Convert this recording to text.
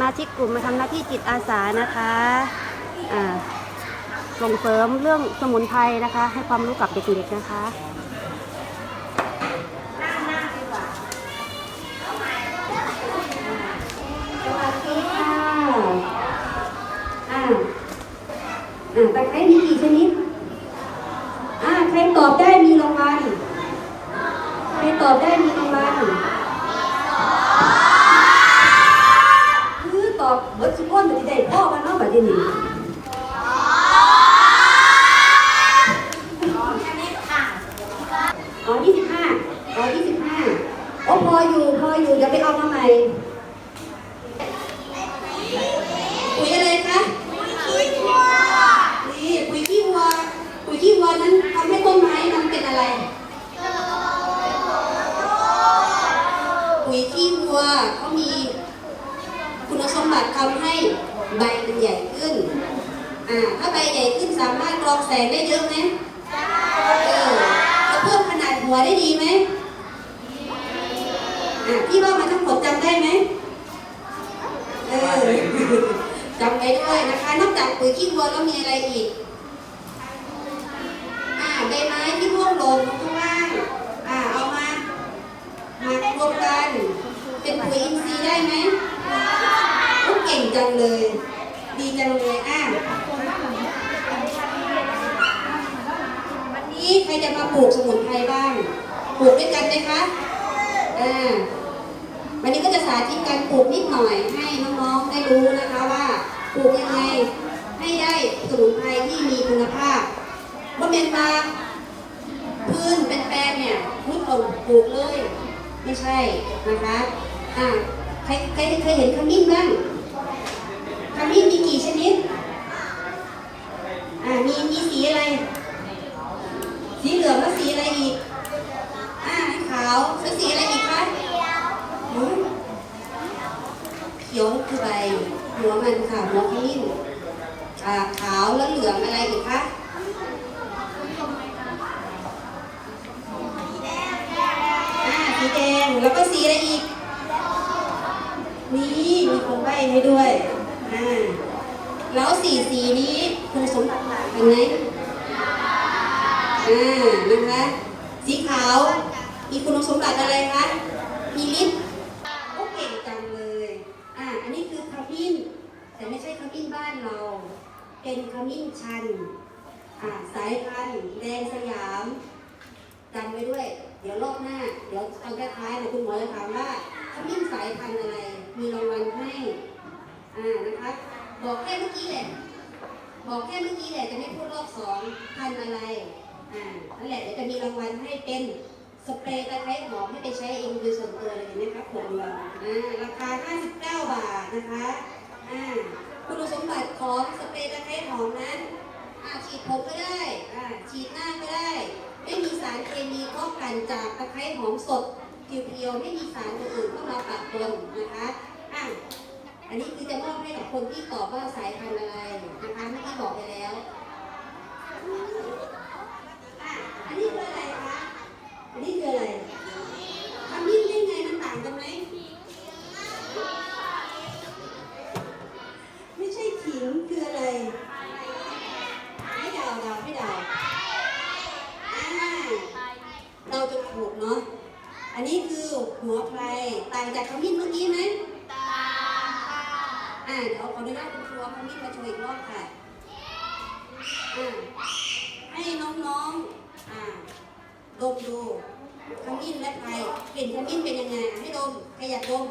มาชิกกลุ่มมาทำหน้าที่จิตอาสานะคะส่งเสริมเรื่องสมุนไพรนะคะ ให้ความรู้กับเด็กๆนะคะอ่าอ่าตะไคร้มีกี่ชนิด อ่า ใครตอบได้มีรางวัล ใครตอบได้มีรางวัลคือตอบเบิร์ดสุกคนจะได้พ่อกันเนาะบัดนี้ อ๋อยี่สิบห้าอ๋อยี่สิบห้าโอ้พออยู่พออยู่เดี๋ยวไปเอามาใหม่ปุ๋ยอะไรคะนี่ปุ๋ยขี้วัวปุ๋ยขี้วัวนั้นทำให้ต้นไม้มันเป็นอะไรปุ๋ยขี้วัวเขามีคุณสมบัติทำให้ใบมันใหญ่ขึ้นอ่าถ้าใบใหญ่ขึ้นสามารถกรองแสงได้เยอะไหมเออจะเพิ่มขนาด หัวได้ดีไหมอะพี่ว่ามันทั้งหมดจำได้ไหมเออจำไปด้วยนะคะ นอกจากปุ๋ยขี้วัวแล้วมีอะไรอีก อ่าใบไม้ที่ร่วงหล่นลงข้างล่าง อ่า เอามา มารวมกัน เป็นปุ๋ยอินทรีย์ได้ไหมโอ้เก่งจังเลย ดีจังเลยอ่าวัน คะปลูกสมุนไพรบ้าง ปลูกด้วยกันไหมคะ อ่า วันนี้ก็จะสาธิตการปลูกนิดหน่อยให้น้องๆได้รู้นะคะว่าปลูกยังไงให้ได้สมุนไพรที่มีคุณภาพว่าเป็นมาพื้นเป็นแปลงเนี่ยพุดเอาปลูกเลย ไม่ใช่นะคะ อ่าใครใครเคยเห็นขมิ้นบ้างขมิ้นมีกี่ชนิดอ่ามีมีสีอะไร สีเหลืองแล้วสีอะไรอีกอ่าขาวแล้ว สีอะไรอีกคะหืมเขียวคือใบหัวมันค่ะหัวขมิ้นอ่าขาวแล้วเหลืองอะไรอีกคะอ่าสีแดงแล้วก็สีอะไรอีก นี่มีคนใบให้ด้วยอ่าแล้วสีสีนี้คุณสมบัติเป็นไงอ่านะคะสีขาว มีคุณสมบัติอะไรคะ มีฤทธิ์โอเก่งจังเลย อ่า อันนี้คือขมิ้น แต่ไม่ใช่ขมิ้นบ้านเรา เป็นขมิ้นชัน อ่า สายพันธุ์แดงสยามจำไว้ด้วย เดี๋ยวรอบหน้า เดี๋ยวตอนท้ายๆนี่ยคุณหมอจะถามว่าขมิ้นสายพันธุ์อะไร มีรางวัลให้ อ่า นะคะ บอกแค่เมื่อกี้แหละบอกแค่เมื่อกี้แหละจะไม่พูดรอบสองพันธุ์อะไร อ่า นั่นแหละเดี๋ยวจะมีรางวัลให้เป็น สเปรย์ตะไคร้หอมให้ไปใช้เองโดยส่วนตัวเลยนะคะขวดเดียวอ่าราคา 59 บาทนะคะอ่าคุณสมบัติของสเปรย์ตะไคร้หอมนั้นอ่าฉีดผมก็ได้อ่าฉีดหน้าก็ได้ ไม่มีสารเคมีป้องกันจากตะไคร้หอมสดเพียวๆไม่มีสารอื่นเข้ามาปะปนนะคะอ่าอันนี้คือจะมอบให้กับคนที่ตอบว่าสายพันธุ์อะไรนะคะเมื่อกี้บอกไปแล้ว อะ อันนี้คืออะไรคะ อันนี้คืออะไรทำยิ่งได้ไงมันต่างกันไหม ไม่ใช่ขิงคืออะไร ไม่เดาเดาไม่เดาอ่าเราจะถูกเนาะ อันนี้คือหัวไพรต่างจากขมิ้นเมื่อกี้ไหมอ่าเดี๋ยวขออนุญาตคุณครูเอาขมิ้นมาโชว์อีกรอบค่ะอ่าให้น้องๆอ่าดมดูขมิ้นและไพรกลิ่นขมิ้นเป็นยังไงให้ดมใครอยากดม